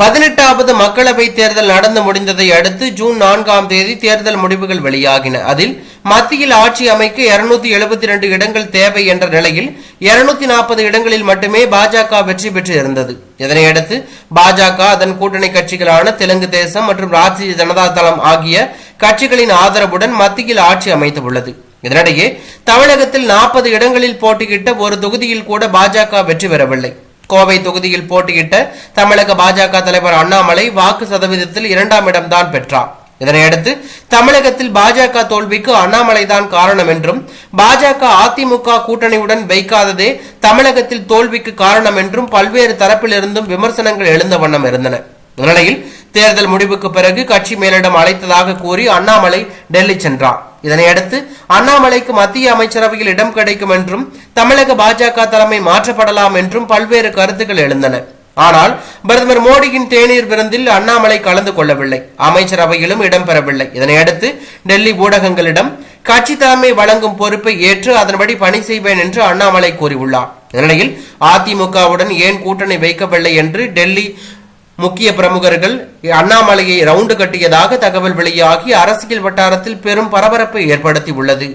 பதினெட்டாவது மக்களவை தேர்தல் நடந்து முடிந்ததை அடுத்து ஜூன் நான்காம் தேதி தேர்தல் முடிவுகள் வெளியாகின. அதில் மத்தியில் ஆட்சி அமைக்க இருநூத்தி எழுபத்தி ரெண்டு இடங்கள் தேவை என்ற நிலையில் இருநூத்தி நாற்பது இடங்களில் மட்டுமே பாஜக வெற்றி பெற்று இருந்தது இதனையடுத்து பாஜக அதன் கூட்டணி கட்சிகளான தெலுங்கு தேசம் மற்றும் ராஷ்டிரிய ஜனதா தளம் ஆகிய கட்சிகளின் ஆதரவுடன் மத்தியில் ஆட்சி அமைத்துள்ளது. இதனிடையே தமிழகத்தில் நாற்பது இடங்களில் போட்டியிட்ட ஒரு தொகுதியில் கூட பாஜக வெற்றி பெறவில்லை. கோவை தொகுதியில் போட்டியிட்ட தமிழக பாஜக தலைவர் அண்ணாமலை வாக்கு சதவீதத்தில் இரண்டாம் இடம்தான் பெற்றார். இதனையடுத்து தமிழகத்தில் பாஜக தோல்விக்கு அண்ணாமலை தான் காரணம் என்றும் பாஜக அதிமுக கூட்டணியுடன் வைக்காததே தமிழகத்தில் தோல்விக்கு காரணம் என்றும் பல்வேறு தரப்பிலிருந்தும் விமர்சனங்கள் எழுந்த வண்ணம் இருந்தன. இந்நிலையில் தேர்தல் முடிவுக்கு பிறகு கட்சி மேலிடம் அழைத்ததாக கூறி அண்ணாமலை டெல்லி சென்றார். இதனையடுத்து அண்ணாமலைக்கு மத்திய அமைச்சரவையில் இடம் கிடைக்கும் என்றும் தமிழக பாஜக தலைமை மாற்றப்படலாம் என்றும் பல்வேறு கருத்துக்கள் எழுந்தன. ஆனால் பிரதமர் மோடியின் தேநீர் விருந்தில் அண்ணாமலை கலந்து கொள்ளவில்லை. அமைச்சரவையிலும் இடம்பெறவில்லை இதனையடுத்து டெல்லி ஊடகங்களிடம் கட்சி தலைமை வழங்கும் பொறுப்பை ஏற்று அதன்படி பணி செய்வேன் என்று அண்ணாமலை கூறியுள்ளார். இந்நிலையில் அதிமுகவுடன் ஏன் கூட்டணி வைக்கவில்லை என்று டெல்லி முக்கிய பிரமுகர்கள் அண்ணாமலையை ரவுண்டு கட்டியதாக தகவல் வெளியாகி அரசியல் வட்டாரத்தில் பெரும் பரபரப்பை ஏற்படுத்தி உள்ளது